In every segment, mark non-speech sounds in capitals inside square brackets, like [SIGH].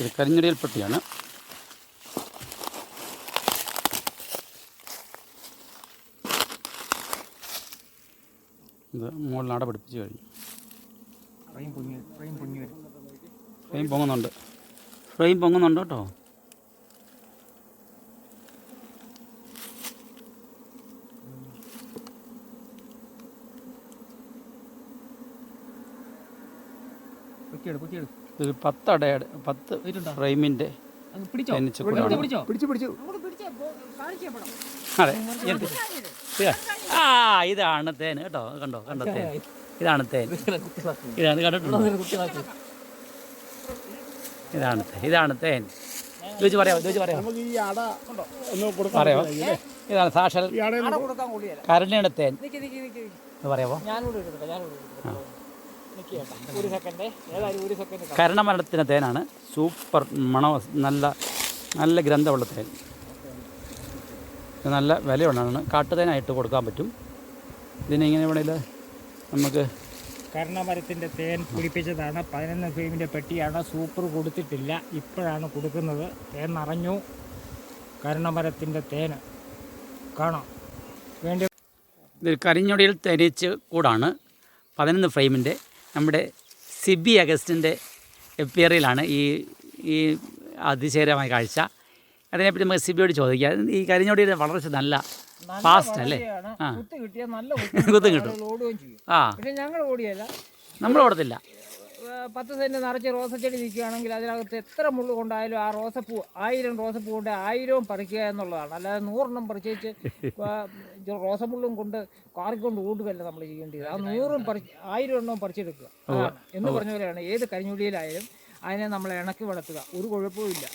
ഇത് കരിഞ്ഞടിയിൽ പെട്ടിയാണ്. ഇത് മുകളിൽ അട പിടിപ്പിച്ച് കഴിഞ്ഞു. ഫ്രെയിം പൊങ്ങി ഫ്രെയിം പൊങ്ങി ഫ്രെയിം പൊങ്ങുന്നുണ്ട്. ഫ്രെയിം പൊങ്ങുന്നുണ്ട് കേട്ടോ പൊക്കിയെടു പൊക്കിയെടു ഇത് പത്ത് അടയുടെ പത്ത് ഫ്രെയിമിന്റെ അങ്ങ് പിടിച്ചോ തേനീച്ച ഇവിടെ കൂടാണ്. പിടിച്ചോ? പത്ത് പിടിച്ചു. അതെ. ആ ഇതാണ് തേൻ. കേട്ടോ കണ്ടോ കണ്ടോ തേൻ. ഇതാണ് തേൻ. ഇതാണ് കണ്ടിട്ടുണ്ടോ? ഇതാണ് തേൻ ഇതാണ് തേൻ. ചോദിച്ചു പറയാമോ? ചോദിച്ചു പറയാമോ? നമുക്ക് ഈ അട ഒന്ന് കൊടുക്കാം പറയാമോ? ഇതാണ് സാക്ഷാൽ കൊള്ളിയല്ല തേൻ. നിക്ക് നിക്ക് നിക്ക്. എന്ന് പറയാമോ? ഞാനൂടെ ഒരു സെക്കൻഡ് ഏതായാലും ഒരു സെക്കൻഡ് കരണമരത്തിന്റെ തേനാണ്. സൂപ്പർ മണ നല്ല നല്ല ഗ്രന്ഥമുള്ള തേൻ. നല്ല വിലയുള്ളതാണ്. കാട്ടുതേനായിട്ട് കൊടുക്കാൻ പറ്റും. ഇതിനെങ്ങനെ വേണേൽ നമുക്ക് കർണമരത്തിന്റെ തേൻ പിടിപ്പിച്ചതാണ് പതിനൊന്ന് ഫീമിന്റെ പെട്ടിയാണ്. സൂപ്പർ കൊടുത്തിട്ടില്ല. ഇപ്പോഴാണ് കൊടുക്കുന്നത്. തേൻ നിറഞ്ഞു. കർണമരത്തിന്റെ തേൻ. കാണാം. വേണ്ടി ഇത് കരിഞ്ഞൊടിയിൽ തേനീച്ച് കൂടാണ്. പതിനൊന്ന് ഫ്രെയിമിന്റെ നമ്മുടെ സിബി അഗസ്റ്റിന്റെ എപ്പിയറിയിലാണ് ഈ ഈ അതിശയകരമായ കാഴ്ച. അതിനെപ്പറ്റി നമുക്ക് സിബിയോട് ചോദിക്കാം. ഈ കരിഞ്ഞോടിയുടെ വളർച്ച നല്ല ഫാസ്റ്റ് അല്ലേ? ആ. കുത്ത് [LAUGHS] കിട്ടും. ആ. നമ്മൾ ഓടത്തില്ല. പത്ത് സെന്റ് നിറച്ച് റോസച്ചെടി നിൽക്കുകയാണെങ്കിൽ അതിനകത്ത് എത്ര മുള്ളു കൊണ്ടായാലും ആ റോസപ്പൂ ആയിരം റോസപ്പൂ കൊണ്ട് ആയിരവും പറിക്കുക എന്നുള്ളതാണ്. അല്ലാതെ നൂറെണ്ണം പറിച്ചേച്ച് റോസമുള്ളും കൊണ്ട് കാറിക്കൊണ്ട് ഓടുകയല്ല നമ്മൾ ചെയ്യേണ്ടത്. ആ നൂറും പറി ആയിരം എണ്ണവും പറിച്ചെടുക്കുക എന്ന് പറഞ്ഞ പോലെയാണ്. ഏത് കരിഞ്ഞുടിയിലായാലും അതിനെ നമ്മൾ ഇണക്കി വളർത്തുക. ഒരു കുഴപ്പവും ഇല്ല.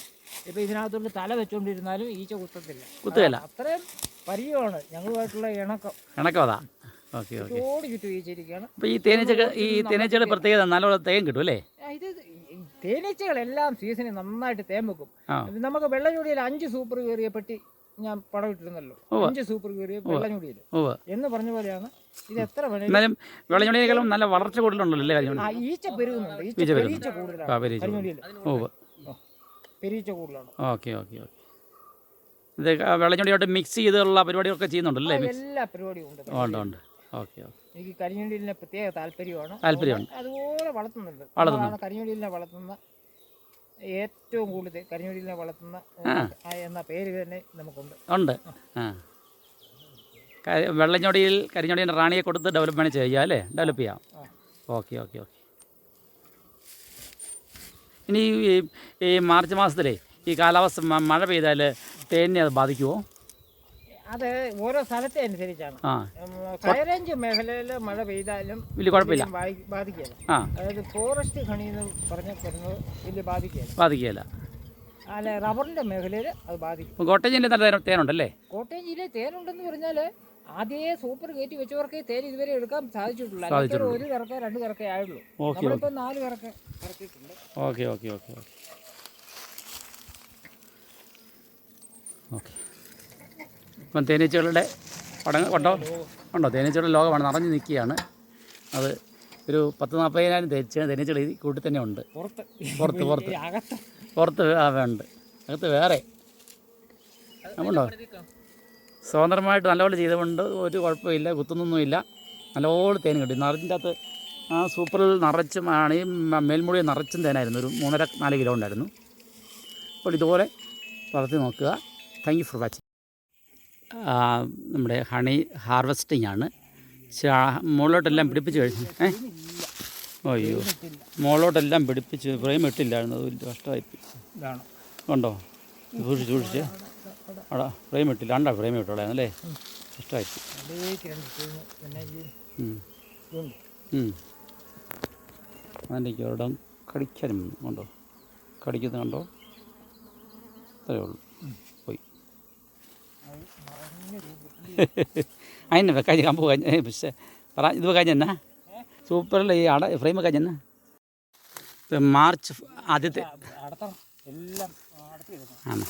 ഇപ്പം ഇതിനകത്തോട്ട് തല വെച്ചുകൊണ്ടിരുന്നാലും ഈച്ച കുത്തത്തില്ല. അത്രയും പരിചയമാണ് ഞങ്ങളുമായിട്ടുള്ള ഇണക്കം. ഇണക്കമതാ ഓക്കെ ഓക്കെ. ചുറ്റോട് ചുറ്റും ഈച്ചിരിക്കുകയാണ് അപ്പോൾ ഈ തേനീച്ചകൾ ഈ തേനീച്ചകളുടെ പ്രത്യേകത നല്ലോണം തേൻ കിട്ടും അല്ലേ? ആ, ഇത് ഈ തേനീച്ചകളെല്ലാം സീസണിൽ നന്നായിട്ട് തേൻ വെക്കും. ആ. ഇത് നമുക്ക് വെള്ളഞ്ഞൂടിയിൽ അഞ്ച് സൂപ്പർ കയറിയ പെട്ടി ഞാൻ പടം ഇട്ടിരുന്നല്ലോ. അഞ്ച് സൂപ്പർ കയറിയ വെള്ളഞ്ഞൂടിയിൽ എന്ന് പറഞ്ഞ പോലെയാണ് ഇത് എത്ര വേണേലും എന്നാലും വെള്ളഞ്ഞൊടിയേക്കാളും നല്ല വളർച്ച കൂടുതലുണ്ടല്ലോ അല്ലേ ആ ഈച്ച പെരുകുന്നുണ്ട്. ഈച്ച. പെരീച്ച ആ കൂടുതലാണ് പെരീച്ച കരിഞ്ഞൂടിയിൽ ഓ പെരീച്ച കൂടുതലാണ്. Okay okay okay. ഇത് വെള്ളഞ്ഞൊടിയോട്ട് മിക്സ് ചെയ്തുള്ള പരിപാടികളൊക്കെ ചെയ്യുന്നുണ്ടല്ലേ എല്ലാ പരിപാടിയും ഉണ്ട്. ഉണ്ട് ഉണ്ട്. ഓക്കെ എനിക്ക് കരിഞ്ഞുണ്ടിലിനെ പ്രത്യേക താല്പര്യമാണ്. താല്പര്യമാണ് അതുപോലെ വളർത്തുന്നുണ്ട്. വളർത്തുന്നുണ്ട്. കരിഞ്ഞുണ്ടിലിനെ വളർത്തുന്ന ഏറ്റവും കൂടുതൽ കരിഞ്ഞുണ്ടിലിനെ വളർത്തുന്ന എന്ന പേര് തന്നെ നമുക്കുണ്ട്. ഉണ്ട്. ആ. വെള്ളഞ്ഞൊടിയിൽ കരിഞ്ഞൊടിയുടെ റാണിയെ കൊടുത്ത് ഡെവലപ്മെന്റ് ചെയ്യുക അല്ലേ? ഡെവലപ്പ് ചെയ്യാം. Okay okay okay. ഇനി ഈ ഈ മാർച്ച് മാസത്തിലേ ഈ കാലാവസ്ഥ മഴ പെയ്താൽ തേനിനെ അത് ബാധിക്കുമോ അത് ഓരോ സ്ഥലത്തെ അനുസരിച്ചാണ്. ആ. ഹൈറേഞ്ച് മേഖലയിൽ മഴ പെയ്താലും വലിയ കുഴപ്പമില്ല. ബാധിക്കില്ല ആ. അതായത് ഫോറസ്റ്റ് ഖണി എന്ന് പറഞ്ഞ വരുന്നത് വലിയ ബാധിക്കില്ല ബാധിക്കുകയില്ല. അല്ല റബ്ബറിന്റെ മേഖലയിൽ അത് ബാധിക്കും. കോട്ടയം ജില്ലയിൽ നല്ല തേൻ- തേനുണ്ടല്ലേ? കോട്ടയം ജില്ലയിൽ തേനുണ്ടെന്ന് പറഞ്ഞാൽ ആദ്യമേ സൂപ്പർ കയറ്റി വെച്ചവർക്ക് തേൻ ഇതുവരെ എടുക്കാൻ സാധിച്ചിട്ടുള്ളൂ. അല്ലെങ്കിൽ ഒരു കറക്ക രണ്ട് കറക്കേ ആയുള്ളൂ. ഓക്കെ നമ്മളിപ്പോൾ നാല് കറക്ക കറക്കിയിട്ടുണ്ട്. Okay okay okay okay. Okay. ഇപ്പം തേനീച്ചകളുടെ കണ്ടോ ഉണ്ടോ? തേനീച്ചകളുടെ ലോകമാണ്. നിറഞ്ഞു നിൽക്കുകയാണ്. അത് ഒരു പത്ത് നാൽപ്പതിനായിരം തേച്ച് തേനീച്ചകൾ ഈ കൂട്ടിൽ തന്നെ ഉണ്ട്. പുറത്ത്. പുറത്ത് പുറത്ത്. പുറത്ത് ഉണ്ട് അകത്ത് വേറെ. നമ്മളുണ്ടോ സ്വതന്ത്രമായിട്ട് നല്ലപോലെ ചെയ്തുകൊണ്ട് ഒരു കുഴപ്പമില്ല കുത്തുന്നൊന്നുമില്ല. നല്ലപോലെ തേൻ കിട്ടി. നിറഞ്ഞിന്റെ അകത്ത് ആ സൂപ്പറിൽ നിറച്ചും ആണ് ഈ മേൽമുടി നിറച്ചും തേനായിരുന്നു. ഒരു മൂന്നര നാല് കിലോ ഉണ്ടായിരുന്നു. അപ്പോൾ ഇതുപോലെ വളർത്തി നോക്കുക. താങ്ക് യു ഫോർ വാച്ചിങ് നമ്മുടെ ഹണി ഹാർവെസ്റ്റിംഗ് ആണ്. മുകളിലോട്ടെല്ലാം പിടിപ്പിച്ച് കഴിഞ്ഞു ഏ? അയ്യോ മുകളിലോട്ടെല്ലാം പിടിപ്പിച്ച് ഫ്രെയിം ഇട്ടില്ലായിരുന്നു. അത് വലിയ കഷ്ടമായി ഉണ്ടോ? സൂക്ഷിച്ച് സൂക്ഷിച്ച്. അടാ ഫ്രെയിം ഇട്ടില്ല. അണ്ടാ ഫ്രെയിം ഇട്ടോളായിരുന്നു അല്ലേ കഷ്ടമായി. അതിന്റെ ഒരിടം കടിക്കാനും ഉണ്ടോ? കണ്ടോ കടിക്കുന്നത് കണ്ടോ? അത്രയേ ഉള്ളൂ. പോയി. അതിനെ വെക്കാൻ കമ്പ് കഴിഞ്ഞ പക്ഷേ പറ ഇത് എന്നാ സൂപ്പറിൽ ഈ അട ഫ്രെയിം എന്നാ മാർച്ച് ആദ്യത്തെ ആണ്?